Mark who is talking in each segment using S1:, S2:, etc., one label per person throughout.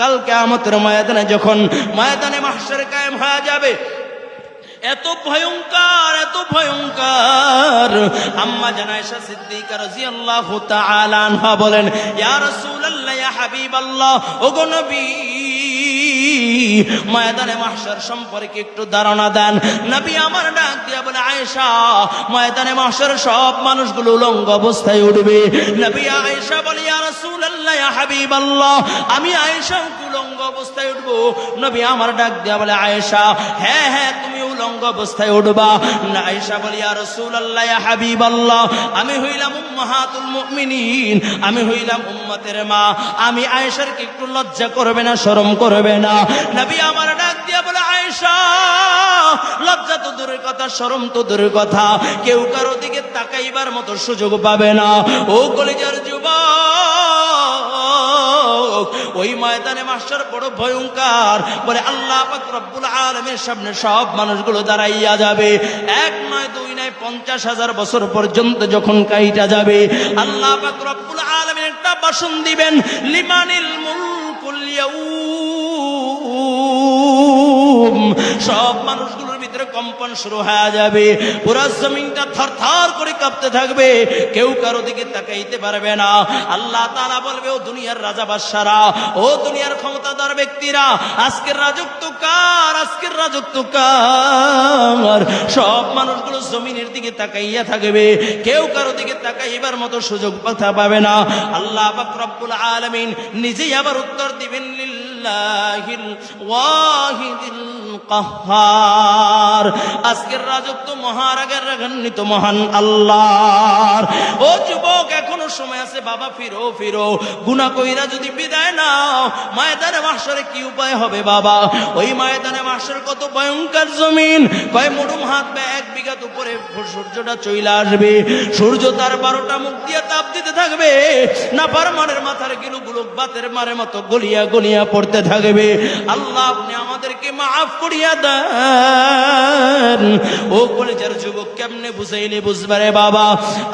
S1: কালকে আমাদের ময়দানে যখন ময়দানে মাহসার কায়েম হয়ে যাবে, এত ভয়ঙ্কর এত ভয়ঙ্কর। আম্মা জানাইশা সিদ্দিকা রাদিয়াল্লাহু তাআলা বলেন, ইয়া রাসূলুল্লাহ, ইয়া হাবিবাল্লাহ, ওগো নবী ময়দানে মাহশার সম্পর্কে একটু ধারণা দেন। নবী আমার ডাক দিয়া বলে, আয়েশা, ময়দানে মাহশার সব মানুষগুলো উলঙ্গ অবস্থায় উঠবে। নবী আয়েশা বলে আর রাসূলুল্লাহ, ইয়া হাবিবাল্লাহ, আমি আয়েশা উলঙ্গ অবস্থায় উঠবো। নবী আমার ডাক দিয়া বলে, আয়েশা হ্যাঁ হ্যাঁ তুমি উলঙ্গ অবস্থায় উঠবা। আয়েশা বলে, ইয়া রাসূলুল্লাহ, ইয়া হাবিবাল্লাহ, আমি হইলাম উম্মাহাতুল মুমিনিন, আমি হইলাম উম্মতের মা। আমি আয়েশার কি একটু লজ্জা করবে না, শরম করবে না? নবী আমার ডাক দিয়া বলে, আয়েশা, লজ্জা তো দূরের কথা, শরম তো দূরের কথা। কেউ কারও দিকে তাকাইবার মতো সুযোগ পাবে না। ও কলেজের যুবক ওই ময়দানে মাস্টার বড় ভয়ঙ্কর বলে আল্লাহ পাক রব্বুল আলমের সামনে সব মানুষগুলো দাঁড়াইয়া যাবে এক নয়, দুই নয়, পঞ্চাশ হাজার বছর পর্যন্ত যখন কাইটা যাবে, আল্লাহ পাক রব্বুল আলমের একটা বাসন দিবেন লিমানিল মুলকুল ইয়াউম। সব মানুষগুলোর ভিতরে কম্পন শুরু হয়ে যাবে। পুরো জমিনটা থর থর করে কাঁপতে থাকবে। কেউ কারও দিকে তাকাইতে পারবে না। আল্লাহ তাআলা বলবে, ও দুনিয়ার রাজা বাদশারা, ও দুনিয়ার ক্ষমতাধর ব্যক্তিরা, আজকের রাজত্ব কার? আজকের রাজত্ব কার? সব মানুষগুলো জমিনের দিকে তাকাইয়া থাকবে। কেউ কারও দিকে তাকাইবার মতো সুযোগ কথা পাবে না। আল্লাহ পাক রব্বুল আলামিন নিজেই আবার উত্তর দিবেন আজকের রাজত্ব মহারাগের রাগান্বিত মহান আল্লাহর। ও যুবক, এখনও সময় আছে, বাবা ফিরো ফিরো। গুনা কইরা যদি বিদায় নাও মাসরে কি উপায় হবে বাবা? ওই কত ভয়ঙ্কর জমিন। কয় মুডুম হাত বা এক বিঘাত উপরে সূর্যটা চইলা আসবে। সূর্য তার বারোটা মুখ দিয়ে তাপ দিতে থাকবে। না পারমানের মাথার গিলু গুলো বাতের মারে মতো গলিয়া গলিয়া পড়তে থাকবে। আল্লাহ আপনি আমাদেরকে মাফ করিয়া দেন। ও কলেজের যুবক, কেমনে বুঝাইলে বুঝবারে বাবা?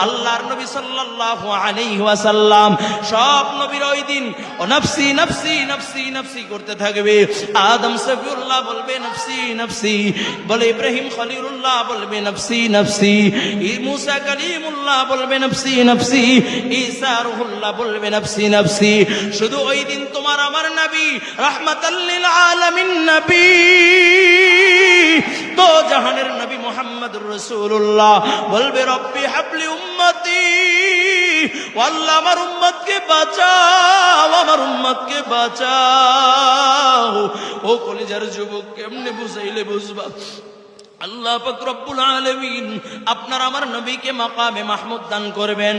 S1: আল্লাহর নবী সাল্লাল্লাহু আলাইহি ওয়াসাল্লাম সব নবীর ওই দিন নফসি নফসি নফসি নফসি করতে থাকবে। আদম সফিউল্লাহ বলবে, নফসি নফসি। বলে ইব্রাহিম খলিলুল্লাহ বলবে, নফসি নফসি। মুসা কালিমুল্লাহ বলবে, নফসি নফসি। ঈসা রুহুল্লাহ বলবে, নফসি নফসি। শুধু ওই দিন তোমার, আমার নবী রাহমাতাল্লিল আলামিন নবী। তো জাহানের নবী মোহাম্মদ রাসূলুল্লাহ বলবে, রব্বি হাবলি উম্মতি আল্লাহ আমার উম্মতকে বাঁচাও, আমার উম্মতকে বাঁচাও। ও কলিজার যুবক, কেমনে বুঝাইলে বুঝবা? আল্লাহ রব্বুল আলামিন আপনার আমার নবীকে মাকামে মাহমুদ দান করবেন।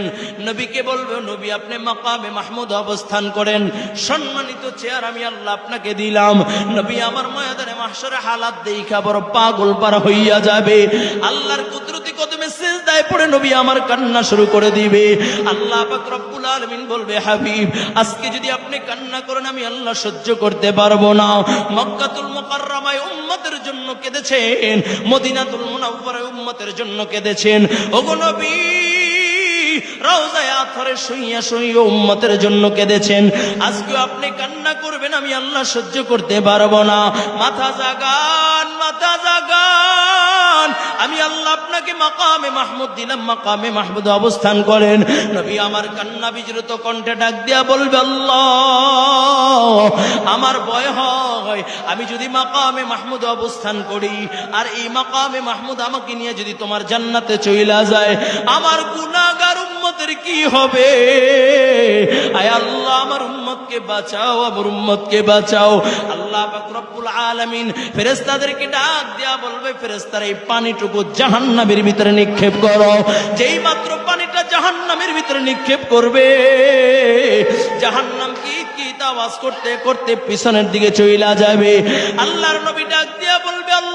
S1: নবীকে বলবে নবী, আপনি মাকামে মাহমুদ অবস্থান করেন। সম্মানিত চেয়ার আমি আল্লাহ আপনাকে দিলাম। নবী আমার ময়দানে মাহশরে হালাত দেইখা বড় পাগল পারা হইয়া যাবে। আল্লাহর কুদরতি কদমে সিজদায় পড়ে নবী আমার কান্না শুরু করে দিবে। আল্লাহ রব্বুল আলামিন বলবে, হাবিব, আজকে যদি আপনি কান্না করেন, আমি আল্লাহ সহ্য করতে পারব না। মক্কাতুল মুকাররমায় উম্মতের জন্য কেঁদেছেন। মদিনাতুল মুনাওয়ারায় উম্মতের জন্য কেঁদেছেন। ওগো নবী, রওজায় আথরে শুইয়া শুইয়া উম্মতের জন্য কেঁদেছেন। আজকে আপনি কান্না করবেন, আমি আল্লাহ সহ্য করতে পারব না। মাথা জাগান মাথা জাগান। আমি আল্লাহ আপনাকে মাকামে মাহমুদ দিলাম, মাকামে মাহমুদ অবস্থান করেন। নবী আমার কান্না বিজড়িত কণ্ঠে ডাক দিয়া বলবে আমার ভয় হয়। আমি যদি মাকামে মাহমুদ অবস্থান করি, আর এই মাকামে মাহমুদ আমাকে নিয়ে যদি তোমার জান্নাতে চইলা যায়, আমার গুনাহগার উম্মতের কি হবে? আয় আল্লাহ, আমার উম্মতকে বাঁচাও, আমার উম্মতকে বাঁচাও। আল্লাহ রব্বুল আলামিন ফেরেশতাদেরকে ডাক দেয়া বলবে, ফেরেশতারা এই পানিটুকু জাহান্নামের ভিতরে নিক্ষেপ করো। যেই মাত্র পানিটা জাহান্নামের ভিতরে নিক্ষেপ করবে, জাহান্নাম কি কি আওয়াজ করতে করতে পিছনের দিকে চইলা যাবে। আল্লাহর নবী ডাক দিয়া বলবে আল্লাহ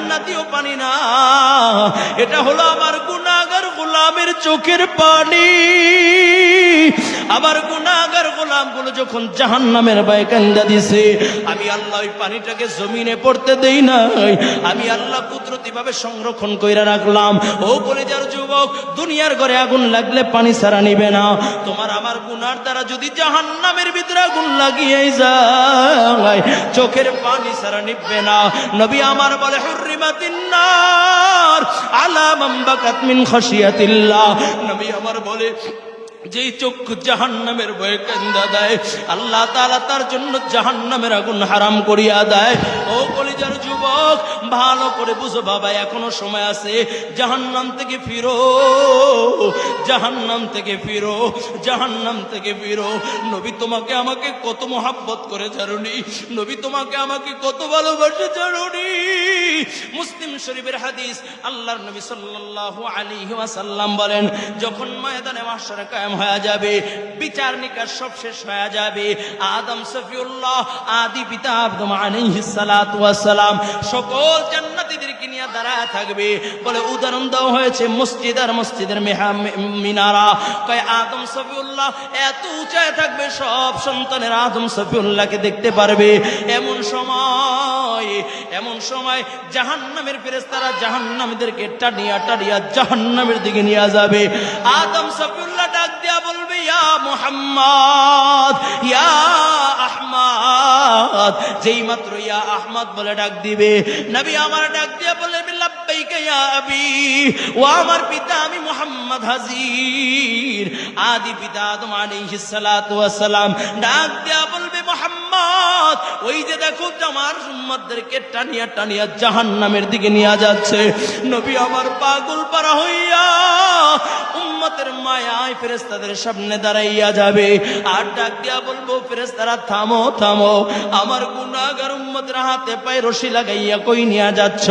S1: জান্নাতীয় পানি না। এটা হলো আমার গুনাহগার গোলামের চোখের পানি। আমার গুনাহগার গোলামগুলো যখন জাহান্নামের বায় কান্দা দিছে, আমি আল্লাহ ওই পানিটাকে জমিনে পড়তে দেই নাই। আমি আল্লাহ কুদরতি ভাবে সংরক্ষণ কইরা রাখলাম। ও বলে, যার যুবক, দুনিয়ার ঘরে আগুন লাগলে পানি ছাড়া নিবে না। তোমার আমার গুনার দ্বারা যদি জাহান্নামের ভিতরে আগুন লাগিয়ে যায়, চোখের পানি ছাড়া নিবে না। নবী আমার বলে আমার বলে যেই চক্ষু জাহান্নামের ভয়ে কেন্দা দেয়, আল্লাহ তাআলা তার জন্য জাহান্নামের আগুন হারাম করিয়া দেয়। ও কলিজার যুবক, ভালো করে বুঝো বাবা, এখনও সময় আছে, জাহান্নাম থেকে ফিরো, জাহান্নাম থেকে ফিরো, জাহান্নাম থেকে ফিরো। নবী তোমাকে আমাকে কত মোহাব্বত করে জানুনি নবী তোমাকে আমাকে কত ভালোবাসে জানুনি মুসলিম শরীফের হাদিস, আল্লাহর নবী সাল্লাল্লাহু আলাইহি ওয়াসাল্লাম বলেন, যখন ময়দানে মাশারে কায়েম হয়ে যাবে, বিচার নিকাশ সব শেষ হয়ে যাবে। আদম, সফিউল্লাহ, আদি পিতা আদম সকল জান্নাতীদেরকে নিয়ে দাঁড়ায় থাকবে। বলে উদাহরণ দেওয়া হয়েছে মসজিদ আর মসজিদের মেহা- মিনারা। কয় আদম, সফিউল্লাহ, এত উঁচায় থাকবে, সব সন্তানের আদম, সফিউল্লাহকে দেখতে পারবে। এমন সময় এমন সময় জাহান্নামের ফেরেস্তারা জাহান্নামীদেরকে টানিয়া টানিয়া জাহান্নামের দিকে নিয়ে যাবে। আদম সফিউল্লাহ ডাক দিয়া বলবে, ইয়া মোহাম্মদ, ইয়া আহমদ। যেই মাত্র ইয়া আহমদ বলে ডাক দিবে, নবী আমার ডাক দিয়া বলে ও আমার পিতা, আমি মোহাম্মদ হাজির। আদি পিতা আদম আলাইহিস ডাক দিয়া বলবে, মুহাম্মদ ওই যে দেখো আমার উম্মতদেরকে টানিয়া টানিয়া জাহান্নামের দিকে নিয়ে যাচ্ছে। নবী আমার পাগল পারা হইয়া উম্মতের মায়ায় ফেরেস্তাদের সামনে দাঁড়াইয়া যাবে। আর ডাক দিয়া বলব ফেরেস্তারা থামো থামো। আমার গুনাহগার উম্মতের হাতে পায়ে রশি লাগাইয়া কই নিয়ে যাচ্ছ?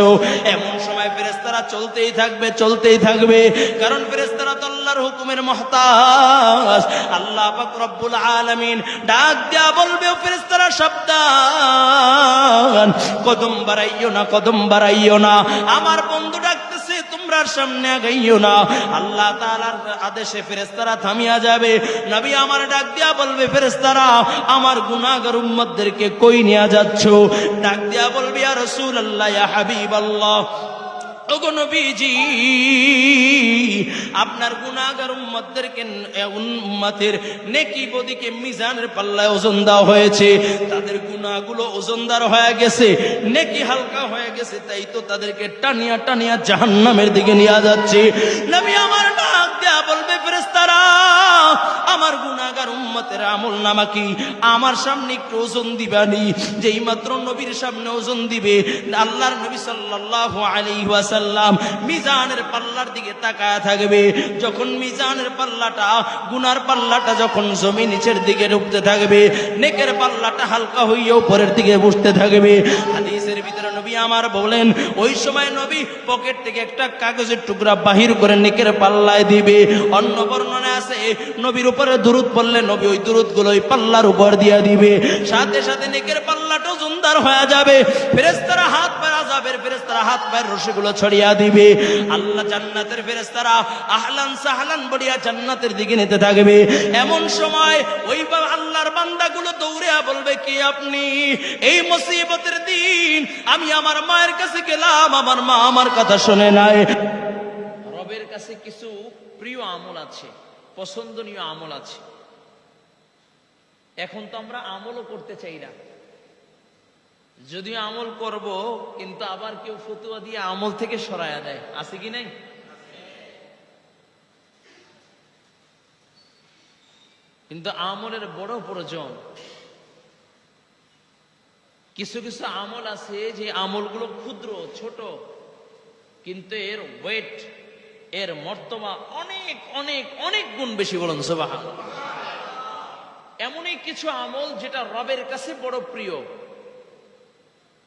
S1: এমন সময় ফেরেস্তারা চলতেই থাকবে চলতেই থাকবে। কারণ ফেরেস্তারা তো আল্লাহর হুকুমের মহতাজ। আল্লাহ পাক রব্বুল আলামিন ডাক দিয়া বলবে, ও ফেরেস্তারা সাবধান। কদম বাড়াইও না, কদম বাড়াইও না। আমার বন্ধু ডাকতেছে তোমরা সামনে আগাইও না। আল্লাহ তাআলার আদেশে ফেরেশতারা থামিয়া যাবে। নবী আমার ডাক দিয়া বলবে, ফেরেশতারা, আমার গুনাহগার উম্মতদেরকে কই নিয়ে যাচ্ছ? ডাক দিয়া বলবে, ইয়া রাসূলুল্লাহ, ইয়া হাবিবাল্লাহ। ওগো নবীজি আপনার গুণাগার উম্মতদেরকে উম্মতের নেকি বদিকে মিজানের পাল্লায় ওজন দেওয়া হয়েছে। তাদের গুণাগুলো ওজনদার হয়ে গেছে, নেকি হালকা হয়ে গেছে, তাই তো তাদেরকে টানিয়া টানিয়া জাহান্নামের দিকে নিয়ে যাচ্ছে। নবী আমার ডাক দেয়া বলবে, ফেরেশতারা আমার গুনাহগার উম্মতের আমল নামা কি? আমার সামনে একটু ওজন দিবানি যেই মাত্র নবীর সামনে ওজন দিবে, আল্লাহর নবী সাল্লাল্লাহু আলাইহি ওয়াসাল্লাম মিজানের পাল্লার দিকে তাকায় থাকবে। যখন মিজানের পাল্লাটা, গুনার পাল্লাটা যখন জমি নিচের দিকে উঠতে থাকবে, নেকের পাল্লাটা হালকা হইয়া উপরের দিকে বসতে থাকবে। হাদিসের ভিতরে নবী আমার বলেন, ওই সময় নবী পকেট থেকে একটা কাগজের টুকরা বাহির করে নেকের পাল্লায় দিবে। অন্য আছে, নবীর উপরে দুরুদ পড়লে নবী ওই পাল্লার উপর দিয়া দিবে। সাথে সাথে নেকের পাল্লাটাও জুন্দার হয়ে যাবে। ফেরেস্তারা হাত পায়ের আজাবের ফেরেস্তারা হাত পায়ের ছড়িয়া দিবে। আল্লাহ জান্নাতের ফেরেস্তারা আহলান সাহলান জান্নাতের দিকে নিতে থাকবে। এমন সময় ওই আল্লাহর বান্দাগুলো দৌড়িয়া বলবে, কি আপনি? এই মুসিবতের দিন আমি আমার মায়ের কাছে গেলাম, আমার মা আমার কথা শুনে নাই। রবের কাছে কিছু প্রিয় আমল আছে, পছন্দনীয় আমল আছে। এখন তো আমরা আমলও করতে চাই না। যদিও আমল করব, কিন্তু আবার কেউ ফতুয়া দিয়ে আমল থেকে সরায়া দেয়। আছে কি নাই? কিন্তু আমলের বড় প্রয়োজন কিছু কিছু আমল আছে যে আমলগুলো ক্ষুদ্র, ছোট, কিন্তু এর ওয়েট এর মর্তবা অনেক অনেক অনেক গুণ বেশি বলুন সোবাহ এমনই কিছু আমল যেটা রবের কাছে বড় প্রিয়।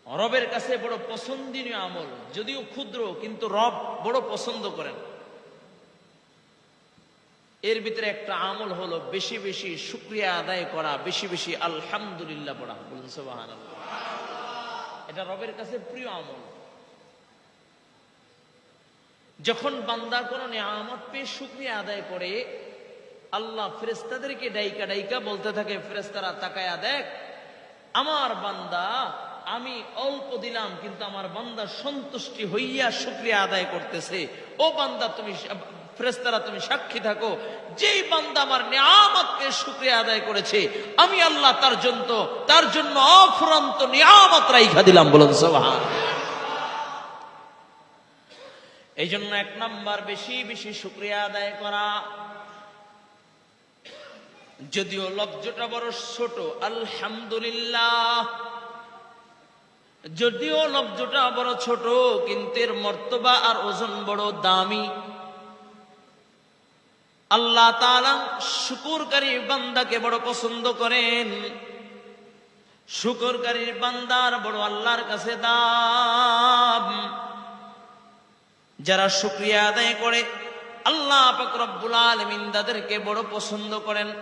S1: রবের কাছে বড় পছন্দনীয় আমল, যদিও ক্ষুদ্র, কিন্তু রব বড় পছন্দ করেন। এর ভিতরে একটা আমল হলো বেশি বেশি শুক্রিয়া আদায় করা, বেশি বেশি আলহামদুলিল্লাহ পড়া। বলুন সোবাহান এটা রবের কাছে প্রিয় আমল। যখন বান্দা কোনো নিয়ামত পেয়ে শুক্রিয়া আদায় করে, আল্লাহ ফেরেস্তাদেরকে ডাইকা ডাইকা বলতে থাকে ফেরেস্তারা তাকায়া দেখ, আমার বান্দা, আমি অল্প দিলাম, কিন্তু আমার বান্দা সন্তুষ্টি হইয়া শুক্রিয়া আদায় করতেছে। ও বান্দা, তুমি ফেরেস্তারা তুমি সাক্ষী থাকো। যেই বান্দা আমার নিয়ামতকে শুক্রিয়া আদায় করেছে, আমি আল্লাহ তার জন্য তার জন্য অফুরন্ত নিয়ামত রাইখা দিলাম, বলুন সোহান এই জন্য এক নাম্বার বেশি বেশি শুক্রিয়া আদায় করা। যদিও লব্জটা বড় ছোট, আলহামদুলিল্লাহ। যদিও লব্জটা বড় ছোট, কিন্তু এর মর্তবা আর ওজন বড় দামি। আল্লাহ তাআলা শুকুরকারী বান্দাকে বড় পছন্দ করেন। শুকুরকারীর বান্দার বড় আল্লাহর কাছে দাম। যারা শুক্রিয়া আদায় করে, আল্লাহ রব্বুল আলামিন তাদেরকে বড় পছন্দ করেন।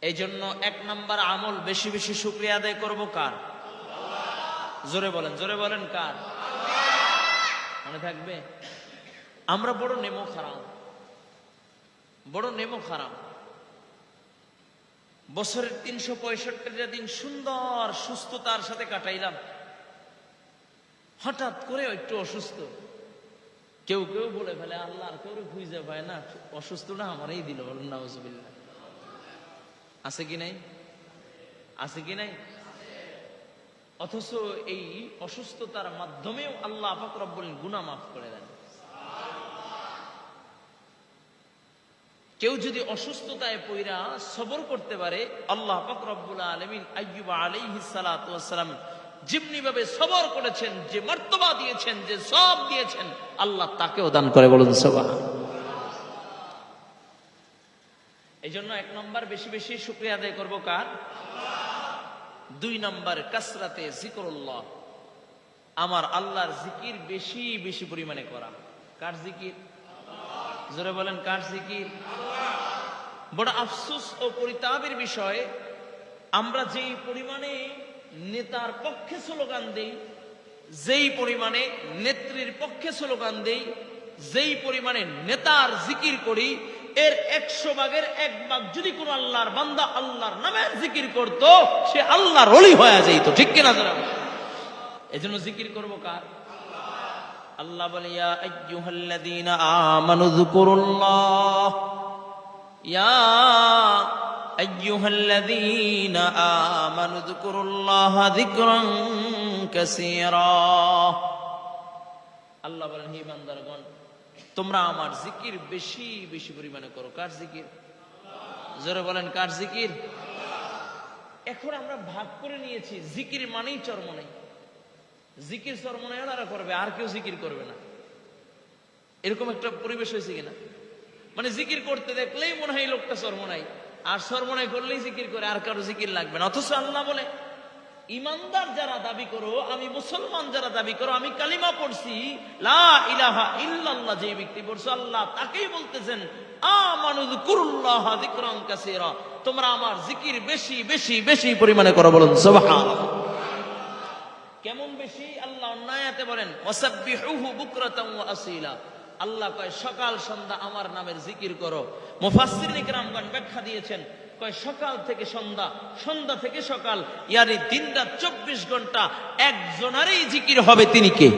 S1: এই জন্য এক নাম্বার আমল বেশি বেশি শুক্রিয়া আদায় করব কার? জোরে বলেন জোরে বলেন কার? মনে থাকবে? আমরা বড় নেমো খারাপ। বড় নেমো খারাপ। বছরের তিনশো পঁয়ষট্টিটা দিন সুন্দর সুস্থতার সাথে কাটাইলাম। হঠাৎ করে একটু অসুস্থ। কেউ কেউ বলে ফেলে আল্লাহ আর কেউ খুঁজে পায় না, অসুস্থ না, আমারই দিল বলুন, নাউজুবিল্লাহ। আছে কি নাই? আছে কি নাই? অথচ এই অসুস্থতার মাধ্যমেও আল্লাহ আপাক রব্বুল গুনাহ মাফ করে দেন। কেউ যদি অসুস্থতায় পইরা সবর করতে পারে, আল্লাহ পাক আলমিন আইয়ুব আলাইহিস সালাতু ওয়াসসালাম যেমনি ভাবে সবর করেছেন, যে মর্তবা দিয়েছেন, যে সব দিয়েছেন, আল্লাহ তাকেও দান করে বলুন সবাহ এই জন্য এক নম্বর বেশি বেশি শুক্রিয়া আদায় করব কার? দুই নম্বর কাসরাতে জিকরুল্লাহ। আমার আল্লাহর জিকির বেশি বেশি পরিমাণে করা। কার জিকির? জোরে বলেন, কার জিকির? বড় আফসোস ও পরিতাপের বিষয়, আমরা যেই পরিমাণে নেতার পক্ষে স্লোগান দেই, যেই পরিমাণে নেত্রীর পক্ষে স্লোগান দেই, যেই পরিমাণে নেতার জিকির করি, এর একশো ভাগের এক ভাগ যদি কোন আল্লাহর বান্দা আল্লাহর নামে জিকির করত, সে আল্লাহর অলি হয়ে যাইত ঠিক কিনা যারা এই জন্য জিকির করব কার? আল্লাহ বলে, ইয়া আইয়ুহাল্লাযীনা আমানু যকুরুল্লাহ যিকরান কাসীরা। আল্লাহ বলেন, হে বান্দারগণ তোমরা আমার জিকির বেশি বেশি পরিমাণে করো। কার জিকির? জোরে বলেন, কার জিকির? এখন আমরা ভাগ করে নিয়েছি, জিকির মানেই চরমনাই জিকির চরমনাই ওনারা করবে, আর কেউ জিকির করবে না। এরকম একটা পরিবেশ হয়েছে কিনা? মানে জিকির করতে দেখলেই মনে হয় লোকটা চরমনাই আর সরমনাই করলেই জিকির করে, আর কারও জিকির লাগবে না। অথচ আল্লাহ বলে, ইমানদার যারা দাবি করো, আমি মুসলমান যারা দাবি করো, আমি কালিমা পড়ছি ইলাহা ইল্লাল্লাহ যে ব্যক্তি পড়ছো, আল্লাহ তাকেই বলতেছেন তোমরা আমার জিকির বেশি বেশি বেশি পরিমাণে করো বলুন কেমন বেশি? আল্লাহ অন্যায়াতে বলেন, ওয়াসাব্বিহুহু বুকরাতান ওয়া আসীলা। আল্লাহ কয়, সকাল সন্ধ্যা আমার নামের জিকির করো। মুফাসসিরিন ইকরামগণ ব্যাখ্যা দিয়েছেন, কয়, সকাল থেকে সন্ধ্যা সন্ধ্যা থেকে সকাল ইয়ারি দিন রাত চব্বিশ ঘণ্টা একজনারই জিকির হবে তিনি কে?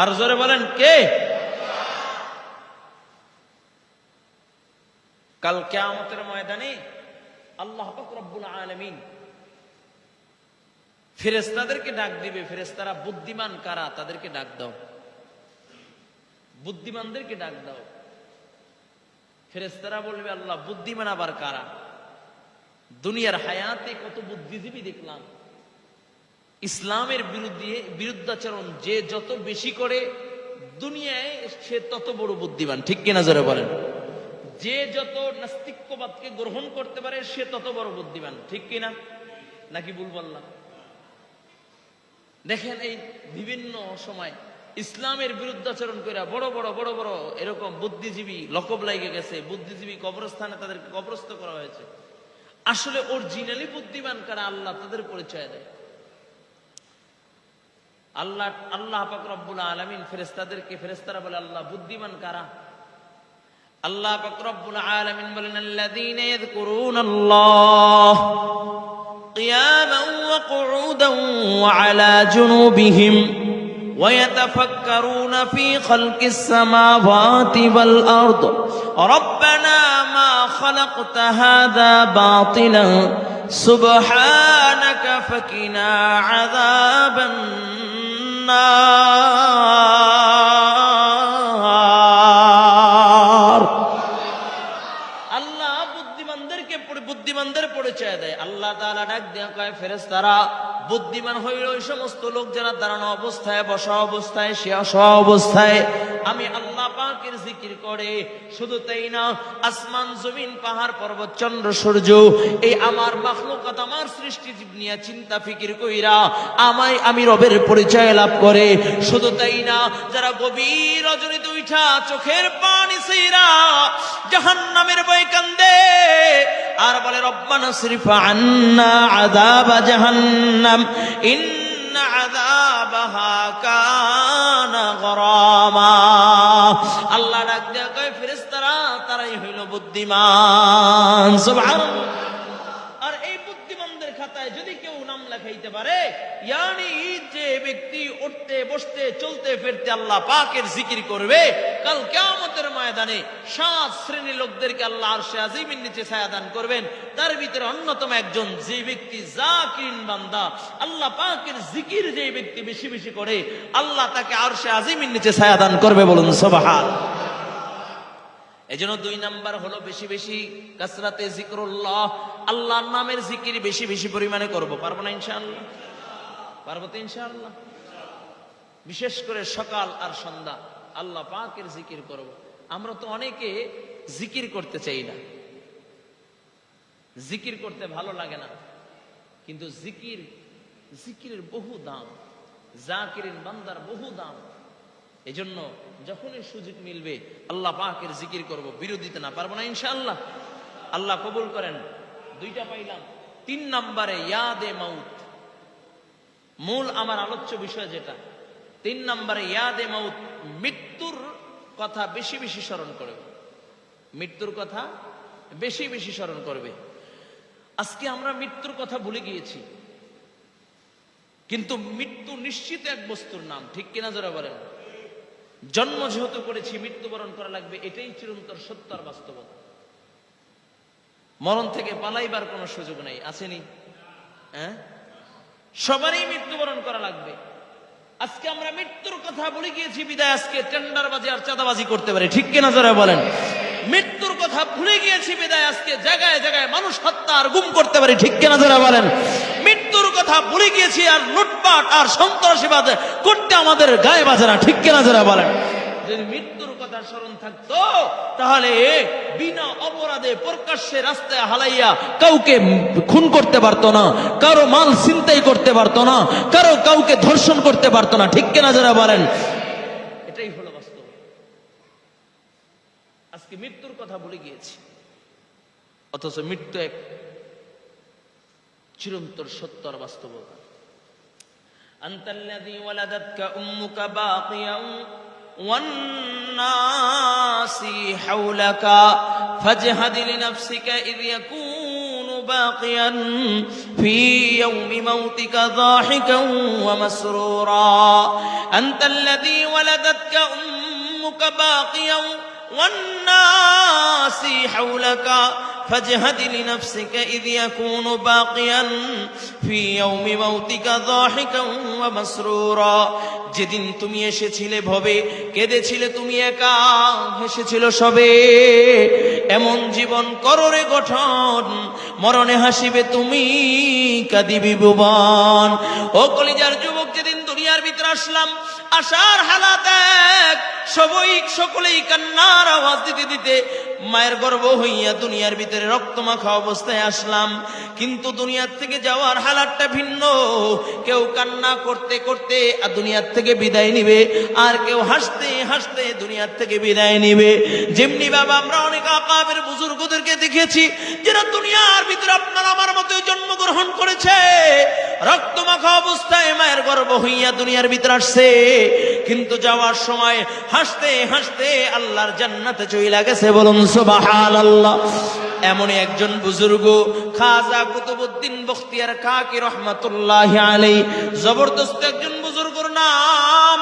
S1: আর জোরে বলেন, কে? কাল কেয়ামতের ময়দানে আল্লাহ রব্বুল আলামিন ফেরেস্তাদেরকে ডাক দিবে। ফেরেস্তারা বুদ্ধিমান কারা? তাদেরকে ডাক দাও। বুদ্ধিমানদেরকে ডাক দাও। ফেরেস্তারা বলবে, আল্লাহ, বুদ্ধিমান আবার কারা? দুনিয়ার হায়াতে কত বুদ্ধিজীবী দেখলাম। ইসলামের বিরুদ্ধে, বিরুদ্ধাচরণ যে যত বেশি করে দুনিয়ায়, সে তত বড় বুদ্ধিমান। ঠিক কিনা জোরে বলেন? যে যত নাস্তিক্যবাদকে গ্রহণ করতে পারে, সে তত বড় বুদ্ধিমান। ঠিক কিনা? নাকি ভুল বললাম? দেখেন এই বিভিন্ন সময় ইসলামের বিরুদ্ধাচরণ করে বড় বড় বড় বড় এরকম বুদ্ধিজীবী লকব লাগে গেছে বুদ্ধিজীবী কবরস্থানে তাদেরকে কবরস্থ করা হয়েছে আসলে অরিজিনালি বুদ্ধিমান কারা আল্লাহ তাদের পরিচয় দেয় আল্লাহ আল্লাহ পাক রব্বুল আলামিন ফেরেশতাদেরকে ফেরেশতারা বলে আল্লাহ বুদ্ধিমান কারা আল্লাহ পাক রব্বুল আলামিন বলেন আল্লাযীনা ইয়াযকুরুনাল্লাহ قياما وقعودا وعلى جنوبهم ويتفكرون في خلق السماوات والأرض ربنا ما خلقت هذا باطلا سبحانك فكنا عذاب النار আল্লাহ বুদ্ধিমানদেরকে পরি- বুদ্ধিমানদের পরিচয় দেয় আল্লাহ তাআলা ডাক দিয়া কয় ফেরেশতারা বুদ্ধিমান হইল ওই সমস্ত লোক যারা দাঁড়ানো অবস্থায়, বসা অবস্থায় সে শোয়া অবস্থায়। আমি আল্লাহ পাকের জিকির করে, শুধু তাই না, আসমান, জমিন, পাহাড়, পর্বত, চন্দ্র, সূর্য, এই আমার মাখলুকাত, আমার সৃষ্টি নিয়ে চিন্তা, ফিকির কইরা আমায় আমি রবের পরিচয় লাভ করে। শুধু তাই না, যারা গভীর রজনীতে উঠা চোখের পানি সেইরা জাহান্নামের বই কান্দে আর বলে, রব্বানা শরীফা আন্না আদাব জাহান্নাম, ইন্না আযাবাহা কানা গরামা। আল্লাহ ডাক দেয়া কয়, ফেরেশতারা, তারাই হইল বুদ্ধিমান। সুবহানাল্লাহ। খাতায় যদি কেউ নাম লেখাইতে পারে, ইয়ানি যে ব্যক্তি উঠতে, বসতে, চলতে, ফিরতে আল্লাহ পাকের জিকির করবে, কাল কিয়ামতের ময়দানে সাত শ্রেণির লোকদেরকে আল্লাহ আরশে আজিমের নিচে ছায়াদান করবেন। তার ভিতরে অন্যতম একজন যে ব্যক্তি জাকিরিন বান্দা, আল্লাহ পাকের জিকির যে ব্যক্তি বেশি বেশি করে, আল্লাহ তাকে আরশে আজিমের নিচে ছায়াদান করবে বলুন সুবহান। এজন্য দুই নাম্বার হলো বেশি বেশি কাসরাতে জিক্রুল্লাহ আল্লাহর নামের জিকির বেশি বেশি পরিমাণে করব। পারব না ইনশাআল্লাহ? পারব তো ইনশাআল্লাহ? বিশেষ করে সকাল আর সন্ধ্যা। আল্লাহ পাকের জিকির করব। আমরা তো অনেকে জিকির করতে চাই না। জিকির করতে ভালো লাগে না। কিন্তু জিকির, জিকিরের বহু দাম। জাকিরিন বান্দার বহু দাম। এজন্য যখনই সুযোগ মিলবে, আল্লাহ পাকের জিকির করব। বিরোধিতা না। পারব না ইনশাআল্লাহ? আল্লাহ কবুল করেন। দুইটা পাইলাম। তিন নম্বরে ইয়াদে মাউত। মূল আমার আলোচ্য বিষয় যেটা। তিন নম্বরে ইয়াদে মাউত, মৃত্যুর কথা বেশি বেশি স্মরণ করবে। মৃত্যুর কথা বেশি বেশি স্মরণ করবে। আজকে আমরা মৃত্যুর কথা ভুলে গিয়েছি। কিন্তু মৃত্যু নিশ্চিত এক বস্তুর নাম, ঠিক কিনা যারা বলেন? জন্ম যেহেতু করেছি, মৃত্যুবরণ করা লাগবে, এটাই চিরন্তর সত্যার বাস্তবতা। মরণ থেকে পালাইবার কোনো সুযোগ নাই, আসেনি? হ্যাঁ? সবারই মৃত্যুবরণ করা লাগবে। আজকে আমরা মৃত্যুর কথা বলে গিয়েছি, বিদায় আজকে টেন্ডারবাজি আর চাঁদাবাজি করতে পারে। ঠিক কিনা যারা বলেন? মৃত্যুর কথা ভুলে গিয়েছি, বিদায় আজকে জায়গায় জায়গায় মানুষ হত্যা আর গুম করতে পারে। ঠিক কিনা যারা বলেন? মৃত্যুর কথা ভুলে গিয়েছি আর লুটপাট আর সন্ত্রাসীবাদ করতে আমাদের গায়ে বাজারা ঠিক কিনা যারা বলেন? যদি মৃত্যুর কথা স্মরণ থাকতো তাহলে বিনা অপরাধে প্রকাশ্যে রাস্তায় হালাইয়া কাউকে খুন করতে পারতো না কারো মাল ছিনতাই করতে পারতো না কারো কাউকে ধর্ষণ করতে পারতো না ঠিক কিনা যারা বলেন এটাই হলো বাস্তব আজকে মৃত্যুর কথা ভুলে গিয়েছি অথচ মৃত্যু এক চিরন্তর সত্য আর বাস্তবতা أنت الذي ولدتك أمك باقيا والناس حولك فاجهد لنفسك إذ يكون باقيا في يوم موتك ضاحكا ومسرورا. أنت الذي ولدتك أمك باقيا والناس حولك فاجهد لنفسك إذ يكون باقيا في يوم موتك ضاحكا ومسرورا যেদিন তুমি এসেছিলে ভবে কেঁদেছিলে তুমি একা হেসেছিল সবে এমন জীবন কররে গঠন মরণে হাসিবে তুমি কাঁদিবি ভুবন ও কলিজার যুবক যেদিন দুনিয়ার ভিতরে আসলাম আসার হালাত এক। সবই, সকলেই কান্নার আওয়াজ দিতে দিতে মায়ের গর্ব হইয়া দুনিয়ার ভিতরে রক্তমাখা অবস্থায় আসলাম। কিন্তু দুনিয়ার থেকে যাওয়ার হালাতটা ভিন্ন। কেউ কান্না করতে করতে আর দুনিয়ার থেকে বিদায় নিবে। আর কেউ হাসতে হাসতে দুনিয়ার থেকে বিদায় নিবে। যেমনি বাবা, আমরা অনেক আকাবের বুজুর্গদেরকে দেখেছি, যারা দুনিয়ার ভিতরে আপনার আমার মতোই জন্মগ্রহণ করেছে। রক্তমাখা অবস্থায় মায়ের হইয়া দুনিয়ার ভিতরে আসছে। কিন্তু যাওয়ার সময় হাসতে হাসতে আল্লাহর জান্নাতে চইলা গেছে। বলুন সুবাহাল আল্লাহ এমনই একজন বুজুর্গ, খাজা কুতুবুদ্দিন বখতিয়ার কাকি রহমাতুল্লাহ আলাই জবরদস্ত একজন বুজুর্গর নাম।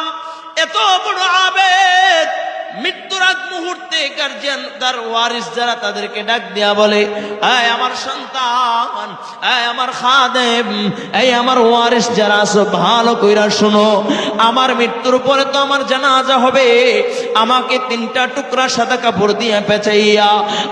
S1: এত বড় আবেদ মৃত্যুর আগ মুহূর্তে গার্জিয়ান তার ওয়ারিস যারা তাদেরকে ডাক দেয়া বলে আয় আমার সন্তান আয় আমার খাদেম, এই আমার ওয়ারিস যারা আছো, ভালো কইরা শোনো, আমার মৃত্যুর পরে তো আমার জানাজা হবে। আমাকে তিনটা টুকরা সাদা কাপড় দিয়া পেঁচাইয়া,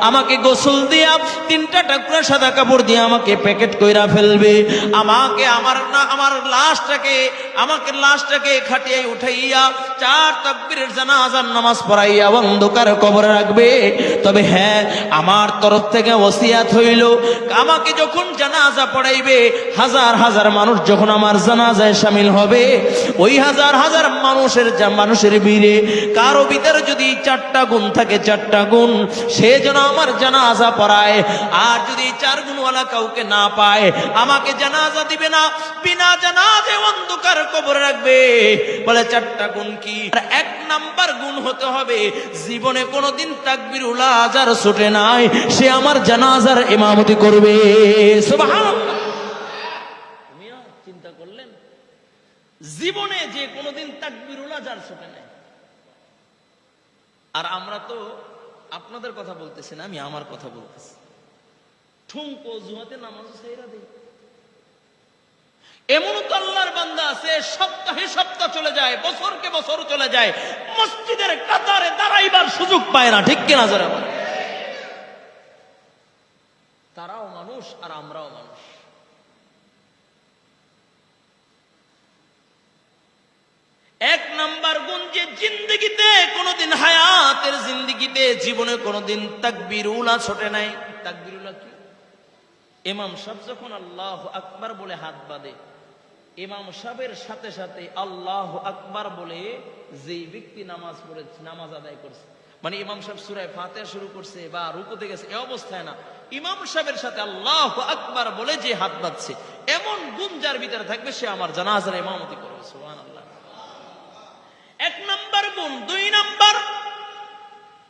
S1: আমাকে গোসল দিয়া তিনটা টুকরা সাদা কাপড় দিয়ে আমাকে প্যাকেট কইরা ফেলবে। আমাকে আমার না, আমার লাশটাকে, আমাকে লাশটাকে খাটিয়ে উঠাইয়া, চার তাকবীরের জানাজার নামাজ পড়াইয়া অন্ধকার কবরে রাখবে। তবে হ্যাঁ আমার তরফ থেকে ওসিয়াত হইল, আমাকে যখন জানাজা পড়াইবে, হাজার হাজার মানুষ যখন আমার জানাজায় সামিল হবে, ওই হাজার হাজার মানুষের মানুষের ভিড়ে কারও ভিতরে যদি চারটা গুণ থাকে, চারটা গুণ, সে যেন আমার জানাজা পড়ায়, আর যদি চার গুণওয়ালা কাউকে না পায়, আমাকে জানাজা দিবে না, বিনা জানাজে অন্ধকার কবর রাখবে। বলে, চারটা গুণ কি? এক নাম্বার গুণ হতে হবে। জীবনে কোনোদিন তাকবির উলাজার ছুটে নাই। সে আমার জানাজার ইমামতি করবে। চিন্তা করলেন জীবনে যে কোনোদিন তাকবির উলাজার ছুটে নাই। আর আমরা তো আপনাদের কথা বলতেছি না, আমি আমার কথা বলতেছি। ঠুমকো জুহাতে নামাজ সাইরা দেই এমন তো আল্লাহর বান্দা আছে, সপ্তাহে সপ্তাহ চলে যায়, বছরকে বছর চলে যায়, মসজিদের কাতারে দাঁড়াইবার সুযোগ পায় না, ঠিক কিনা যারা তারাও মানুষ আর আমরাও মানুষ। এক নাম্বার গুণ যে জিন্দগিতে কোনোদিন হায়াতের জিন্দগিতে, জীবনে কোনোদিন তাকবির উলা ছোটে নাই। তাকবির উলা কি? ইমাম সাহেব যখন আল্লাহ আকবার বলে হাত বাঁধে, ইমাম সাহেবের সাথে সাথে আল্লাহ আকবার বলে যেই ব্যক্তি নামাজ পড়ে, নামাজ আদায় করছে। মানে ইমাম সাহেব সুরায় ফাতে শুরু করছে বা রুকুতে গেছে, এ অবস্থায় না। ইমাম সাহেবের সাথে আল্লাহ আকবার বলে যে হাত বাঁধছে, এমন গুণ যার ভিতরে থাকবে সে আমার জানাজার ইমামতি করবে সুবহান আল্লাহ এক নম্বর গুণ, দুই নাম্বার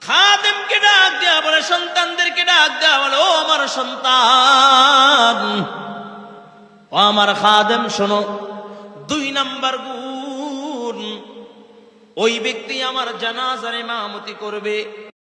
S1: খাদেমকে ডাক দেওয়া বলে, সন্তানদেরকে ডাক দেওয়া বলে, ও আমার সন্তান, ও আমার খাদেম, শোনো, দুই নাম্বার গুণ, ওই ব্যক্তি আমার জানাজারে মামতি করবে